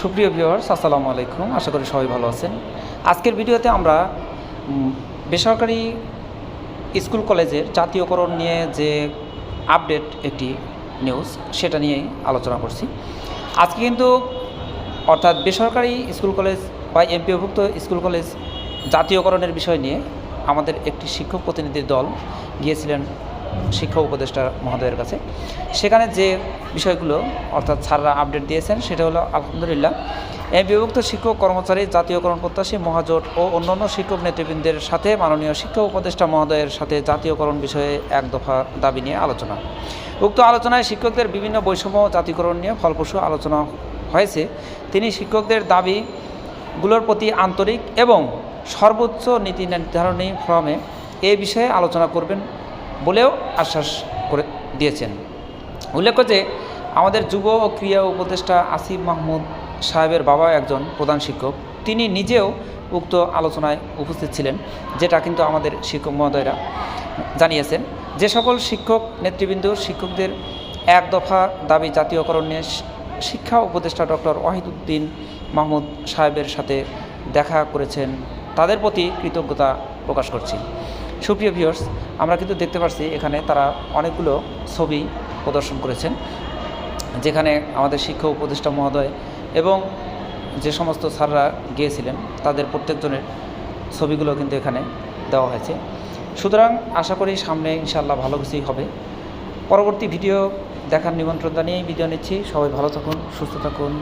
সুপ্রিয় ভিউয়ার্স আসসালামু আলাইকুম। আশা করি সবাই ভালো আছেন। আজকের ভিডিওতে আমরা বেসরকারি স্কুল কলেজের জাতীয়করণ নিয়ে যে আপডেট একটি নিউজ সেটা নিয়েই আলোচনা করছি। আজকে কিন্তু, অর্থাৎ বেসরকারি স্কুল কলেজ বা এমপিওভুক্ত স্কুল কলেজ জাতীয়করণের বিষয় নিয়ে আমাদের একটি শিক্ষক প্রতিনিধির দল গিয়েছিলেন শিক্ষা উপদেষ্টা মহোদয়ের কাছে। সেখানে যে বিষয়গুলো অর্থাৎ স্যাররা আপডেট দিয়েছেন, সেটা হলো আলহামদুলিল্লাহ এই বিভক্ত শিক্ষক কর্মচারী, জাতীয়করণ প্রত্যাশী, মহাজোট ও অন্যান্য শিক্ষক নেতৃবৃন্দের সাথে মাননীয় শিক্ষা উপদেষ্টা মহোদয়ের সাথে জাতীয়করণ বিষয়ে এক দফা দাবি নিয়ে আলোচনা। উক্ত আলোচনায় শিক্ষকদের বিভিন্ন বৈষম্য জাতীয়করণ নিয়ে ফলপ্রসূ আলোচনা হয়েছে। তিনি শিক্ষকদের দাবিগুলোর প্রতি আন্তরিক এবং সর্বোচ্চ নীতি নির্ধারণী ফর্মে এ বিষয়ে আলোচনা করবেন বলেও আশ্বাস করে দিয়েছেন। উল্লেখ্য যে, আমাদের যুব ও ক্রিয়া উপদেষ্টা আসিফ মাহমুদ সাহেবের বাবা একজন প্রধান শিক্ষক। তিনি নিজেও উক্ত আলোচনায় উপস্থিত ছিলেন, যেটা কিন্তু আমাদের শিক্ষক মহোদয়রা জানিয়েছেন। যে সকল শিক্ষক নেতৃবৃন্দ, শিক্ষকদের এক দফা দাবি জাতীয়করণ নিয়ে শিক্ষা উপদেষ্টা ডক্টর ওয়াহিদুদ্দিন মাহমুদ সাহেবের সাথে দেখা করেছেন। তাদের প্রতি কৃতজ্ঞতা প্রকাশ করছি। সুপ্রিয় ভিউয়ার্স আমরা কিন্তু দেখতে পাচ্ছি এখানে তারা অনেকগুলো ছবি প্রদর্শন করেছেন, যেখানে আমাদের শিক্ষা উপদেষ্টা মহোদয় এবং যে সমস্ত স্যাররা গিয়েছিলেন, তাদের প্রত্যেকজনের ছবিগুলো কিন্তু এখানে দেওয়া হয়েছে। সুতরাং আশা করি সামনে ইনশাল্লাহ ভালো কিছুই হবে। পরবর্তী ভিডিও দেখার নিমন্ত্রণ জানিয়েই ভিডিও নিচ্ছি। সবাই ভালো থাকুন, সুস্থ থাকুন।